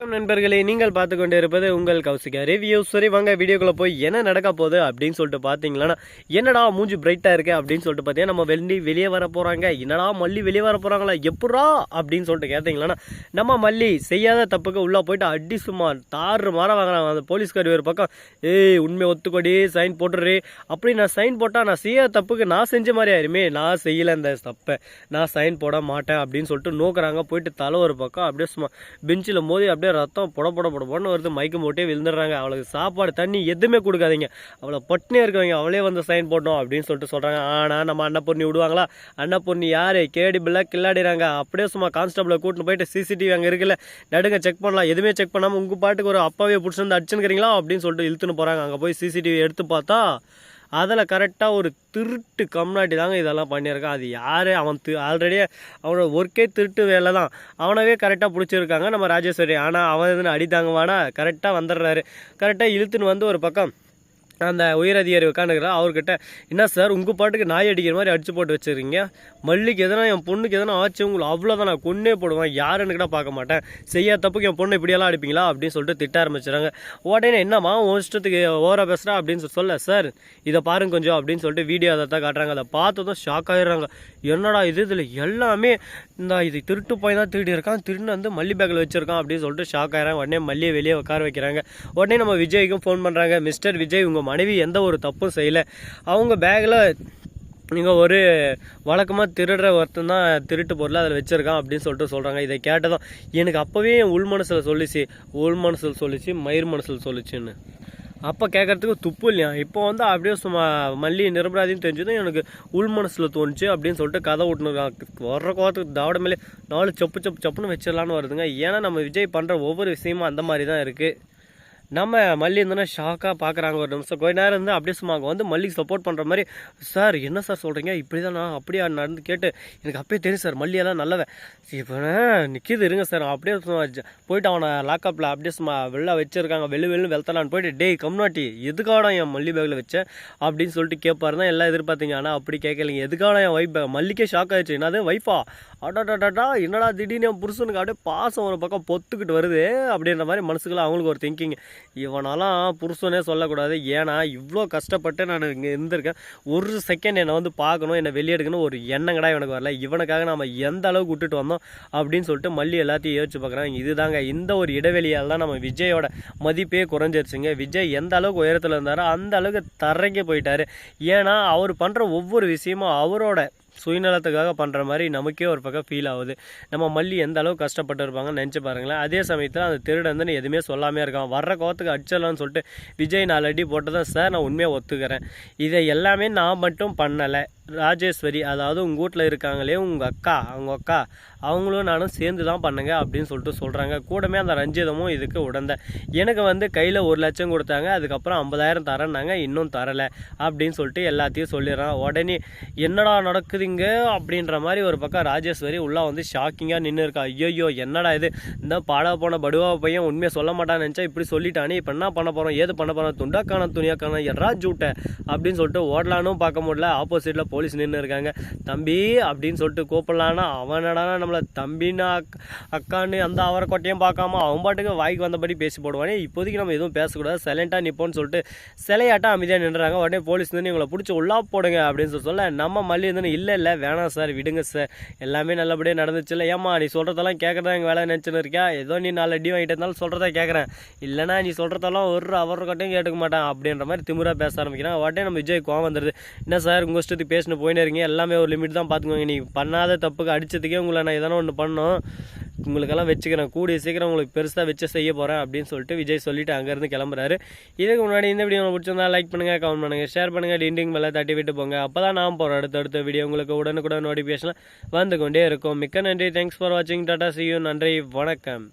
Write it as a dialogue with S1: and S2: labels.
S1: நண்பர்களே நீங்கள் பார்த்து கொண்டு இருப்பது உங்கள் கௌசிகா ரிவ்யூ சரி வாங்க வீடியோக்குள்ள போய் என்ன நடக்க போகுது அப்படின்னு சொல்லிட்டு பார்த்தீங்களன்னா என்னடா மூஞ்சி பிரைட்டாக இருக்கு அப்படின்னு சொல்லிட்டு பார்த்தீங்கன்னா நம்ம வெள்ளி வெளியே வர போகிறாங்க என்னடா மல்லி வெளியே வர போகிறாங்களா எப்படா அப்படின்னு சொல்லிட்டு கேட்டிங்களா நம்ம மல்லி செய்யாத தப்புக்கு உள்ளே போயிட்டு அடி சும்மா தாறு மாற வாங்குறாங்க. அந்த போலீஸ்காரி ஒரு பக்கம் ஏய் உண்மை ஒத்துக்கொடி சைன் போட்டுரு அப்படி நான் சைன் போட்டால் நான் செய்யாத தப்புக்கு நான் செஞ்ச மாதிரி ஆயிருமே. நான் செய்யலை இந்த தப்பை. நான் சைன் போட மாட்டேன் அப்படின்னு சொல்லிட்டு நோக்குறாங்க. போயிட்டு தலை ஒரு பக்கம் அப்படியே சும்மா பெஞ்சில் மோதி அப்படியே ரத்தம் புட புட புட வருது. மயக்கம் போட்டே விழுந்துடுறாங்க. அவளுக்கு சாப்பாடு தண்ணி எதுவுமே கொடுக்காதீங்க. அவளை பட்டினியாக இருக்கவங்க அவளே வந்து சைன் போட்டோம் அப்படின்னு சொல்லிட்டு சொல்கிறாங்க ஆனால் நம்ம அன்னப்பொண்ணி விடுவாங்களா? அன்னப்பொண்ணி யார்? கேடி பிள்ளை கில்லாடிறாங்க. அப்படியே சும்மா கான்ஸ்டபிளை கூட்டின்னு போயிட்டு சிசிடிவி அங்கே இருக்குல்ல. நடுங்க செக் பண்ணலாம். எதுவுமே செக் பண்ணாமல் உங்கள் பாட்டுக்கு ஒரு அப்பாவே பிடிச்சிருந்து அடிச்சுக்கிறீங்களா அப்படின்னு சொல்லிட்டு இழுத்துன்னு போகிறாங்க அங்கே போய் சிசிடிவி எடுத்து பார்த்தா அதில் கரெக்டாக ஒரு திருட்டு கம்னாட்டி தாங்க இதெல்லாம் பண்ணியிருக்கான் அது யார்? அவன் தி ஆல்ரெடியே அவனோட ஒர்க்கே திருட்டு வேலை தான். அவனவே கரெக்டாக பிடிச்சிருக்காங்க நம்ம ராஜேஸ்வரி. ஆனால் அவன் எதுன்னு அடி தாங்குவானா கரெக்டாக வந்துடுறாரு. கரெக்டாக இழுத்துன்னு வந்து ஒரு பக்கம் அந்த உயரதிகாரி உட்காந்துக்கிறா அவர்கிட்ட என்ன சார் உங்கள் பாட்டுக்கு நாய் அடிக்கிற மாதிரி அடிச்சு போட்டு வச்சுருக்கீங்க? மல்லிக்கு எதனா என் பொண்ணுக்கு எதனா ஆச்சு? உங்களுக்கு அவ்வளோதான் நான் கொன்னே போடுவேன். யாருன்னு கூட பார்க்க மாட்டேன். செய்யாத தப்புக்கு என் பொண்ணு இப்படியெல்லாம் அடிப்பீங்களா? அப்படின்னு சொல்லிட்டு திட்ட ஆரம்பிச்சுறாங்க உடனே என்னம்மா உன் இஷ்டத்துக்கு ஓவரா பேசுகிறா அப்படின்னு சொல்லி சொல்ல சார் இதை பாருங்க கொஞ்சம் அப்படின்னு சொல்லிட்டு வீடியோ அதை தான் காட்டுறாங்க. அதை பார்த்ததும் ஷாக் ஆகிடுறாங்க என்னடா இது? இதில் எல்லாமே இந்த இது திருட்டு போய் தான் திருடி இருக்கான். திருடு வந்து மல்லி பேக்கில் வச்சுருக்கான். அப்படின்னு சொல்லிட்டு ஷாக் ஆகிறாங்க உடனே மல்லியை வெளியே உட்கார வைக்கிறாங்க. உடனே நம்ம விஜய்க்கும் ஃபோன் பண்ணுறாங்க மிஸ்டர் விஜய் உங்கள் மனைவி எந்த ஒரு தப்பும் செய்யலை. அவங்க பேக்கில் நீங்கள் ஒரு வழக்கமாக திருடுற ஒருத்தன் தான் திருட்டு பொருளை அதில் வச்சுருக்கான் அப்படின்னு சொல்லிட்டு சொல்கிறாங்க இதை கேட்டதும் எனக்கு அப்போவே என் உள் மனசில் சொல்லிச்சு. உள் மனசில் சொல்லிச்சு மயிர் மனசில் சொல்லிச்சுன்னு. அப்போ கேட்குறதுக்கு துப்பு இல்லையா? இப்போ வந்து அப்படியே சும்மா மல்லி நிரபராதின்னு தெரிஞ்சதும் எனக்கு உள் மனசில் தோணுச்சு அப்படின்னு சொல்லிட்டு கதை விட்டுனுருக்காங்க வர்ற கோத்துக்கு தாவட மேலே நாலு செப்பு செப்பு செப்புன்னு வச்சிடலான்னு வருதுங்க. ஏன்னா நம்ம விஜய் பண்ணுற ஒவ்வொரு விஷயமும் அந்த மாதிரி தான் இருக்குது நம்ம மல்லி இருந்தோன்னா ஷாக்காக பார்க்குறாங்க ஒரு நிமிஷம். கொஞ்ச நேரம் இருந்து அப்படியே சும்மா அங்கே வந்து மல்லிக்கு சப்போர்ட் பண்ணுற மாதிரி சார் என்ன சார் சொல்கிறீங்க இப்படி தான் நான் அப்படியே? நடந்து கேட்டு எனக்கு அப்பயே தெரியும் சார் மல்லியெல்லாம் நல்லவன் இப்போ நிற்கிது இருங்க சார். அப்படியே போயிட்டு அவனை லாக்கப்பில் அப்படியே சும்மா வெளில வச்சுருக்காங்க. வெளி வெளில வெளுத்தலான்னு போயிட்டு டேய் கம்னாட்டி எதுக்காக என் மல்லி பேக்கில் வச்சேன் அப்படின்னு சொல்லிட்டு கேட்பாரு தான் எல்லாம் எதிர்பார்த்தீங்க. ஆனால் அப்படி கேட்கலீங்க. எதுக்காக என் ஒய்ஃப் மல்லிக்கே ஷாக் ஆயிடுச்சு. என்னது ஒய்ஃபா அடாடாடாடா என்னடா திடீர்னு என் புருஷனுக்கு அப்படியே பாசம் ஒரு பக்கம் பொத்துக்கிட்டு வருது அப்படின்ற மாதிரி மனசுக்குள்ள அவங்களுக்கு ஒரு திங்கிங் இவனாலாம் புருஷனே சொல்லக்கூடாது. ஏன்னா இவ்வளோ கஷ்டப்பட்டு நான் இங்கே இருந்திருக்கேன். ஒரு செகண்ட் என்னை வந்து பார்க்கணும் என்னை வெளியெடுக்கணும் ஒரு எண்ணம் எனக்கு வரல. இவனுக்காக நம்ம எந்த அளவுக்கு விட்டுட்டு வந்தோம் அப்படின்னு சொல்லிட்டு மல்லி எல்லாத்தையும் யோசிச்சு பார்க்குறாங்க. இதுதாங்க இந்த ஒரு இடைவெளியால் தான் நம்ம விஜயோட மதிப்பே குறைஞ்சிருச்சுங்க. விஜய் எந்த அளவுக்கு உயரத்தில் இருந்தாரோ அந்த அளவுக்கு தரைக்கு போயிட்டாரு. ஏன்னா அவர் பண்ணுற ஒவ்வொரு விஷயமும் அவரோட சுயநலத்துக்காக பண்ணுற மாதிரி நமக்கே ஒரு பக்கம் ஃபீல் ஆகுது. நம்ம மல்லி எந்த அளவுக்கு கஷ்டப்பட்டு இருப்பாங்கன்னு நினச்சி பாருங்களேன். அதே சமயத்தில் அந்த திருடன் வந்து எதுவுமே சொல்லாமே இருக்கான். வர்ற கோத்துக்கு அடிச்சிடலாம்னு சொல்லிட்டு விஜய் நாலு அடி போட்டதான் சார் நான் உண்மையாக ஒத்துக்கிறேன். இதை எல்லாமே நான் மட்டும் பண்ணலை. ராஜேஸ்வரி அதாவது உங்கள் வீட்டில் இருக்காங்களே உங்கள் அக்கா அவங்க அக்கா அவங்களும் நானும் சேர்ந்து தான் பண்ணுங்க அப்படின்னு சொல்லிட்டு சொல்கிறாங்க கூடமே அந்த ரஞ்சிதமும் இதுக்கு உடந்த. எனக்கு வந்து கையில் ஒரு லட்சம் கொடுத்தாங்க அதுக்கப்புறம் ஐம்பதாயிரம் தரேன்னாங்க இன்னும் தரலை அப்படின்னு சொல்லிட்டு எல்லாத்தையும் சொல்லிடுறான். உடனே என்னடா நடக்குதுங்க அப்படின்ற மாதிரி ஒரு பக்கம் ராஜேஸ்வரி உள்ளே வந்து ஷாக்கிங்காக நின்று இருக்கா. ஐயோ என்னடா இது? இந்த பாட போன படுவா பையன் உண்மையை சொல்ல மாட்டான்னு நினச்சா இப்படி சொல்லிட்டானே இப்போ என்ன பண்ண போகிறோம் ஏது பண்ண போகிறோம் துண்டாக்கான துணியாக்கான எறா ஜூட்டை அப்படின்னு சொல்லிட்டு ஓடலானும் பார்க்க முடியல. ஆப்போசிட்டில் போலீஸ் நின்று இருக்காங்க. தம்பி அப்படின்னு சொல்லிட்டு கூப்பிடலான்னா அவனடா நம்மளை தம்பின்னா அக்- அக்கான்னு அந்த அவரை கொட்டையும் பார்க்காம அவன் பாட்டுக்கு வாய்க்கு வந்தபடி பேசி போடுவானே. இப்போதைக்கு நம்ம எதுவும் பேசக்கூடாது. சைலண்ட்டாக நிற்போம்னு சொல்லிட்டு சிலையாட்டம் அமைதியாக நின்றாங்க. உடனே போலீஸ் வந்து இவங்களை பிடிச்சி உள்ளா போடுங்க அப்படின்னு சொல்லி சொல்ல நம்ம மல்லி வந்து இல்லை இல்லை வேணாம் சார் விடுங்க சார். எல்லாமே நல்லபடியாக நடந்துச்சு இல்லை ஏம்மா நீ சொல்கிறதெல்லாம் கேட்குறதா எங்கள் வேலை நினச்சின்னு இருக்கியா? ஏதோ நீ நாலு அடி வாங்கிட்டு இருந்தாலும் சொல்கிறதா கேட்குறேன் இல்லைனா நீ சொல்கிறதெல்லாம் ஒரு அவர் கட்டையும் கேட்டுக்க மாட்டான் அப்படின்ற மாதிரி திமிரா பேச ஆரம்பிக்கிறான். உடனே நம்ம விஜய் கோவம் வந்துடுது என்ன சார் உங்கள் இஷ்டத்துக்கு பேசிட்டு போயினே இருக்கீங்க எல்லாமே ஒரு லிமிட் தான் பார்த்துக்கோங்க நீ பண்ணாத தப்புக்கு அடித்ததுக்கே உங்களை நான் எதனா ஒன்று பண்ணோம் உங்களுக்கெல்லாம் வச்சுக்கிறேன். கூடிய சீக்கிரம் உங்களுக்கு பெருசாக வச்சு செய்ய போகிறேன் அப்படின்னு சொல்லிட்டு விஜய் சொல்லிட்டு அங்கேருந்து கிளம்புறாரு. இதுக்கு முன்னாடி இந்த வீடியோ பிடிச்சிருந்தா லைக் பண்ணுங்கள் கமெண்ட் பண்ணுங்கள் ஷேர் பண்ணுங்கள் டிண்டிங் மேலே தட்டி விட்டு போங்க. அப்போ தான் நான் போகிறோம் அடுத்த அடுத்த வீடியோ உங்களுக்கு உடனுக்குடன் நோட்டிஃபிகேஷன் வந்து கொண்டே இருக்கும். மிக்க நன்றி. தேங்க்ஸ் ஃபார் வாட்சிங் டாட்டா சியூ நன்றி. வணக்கம்.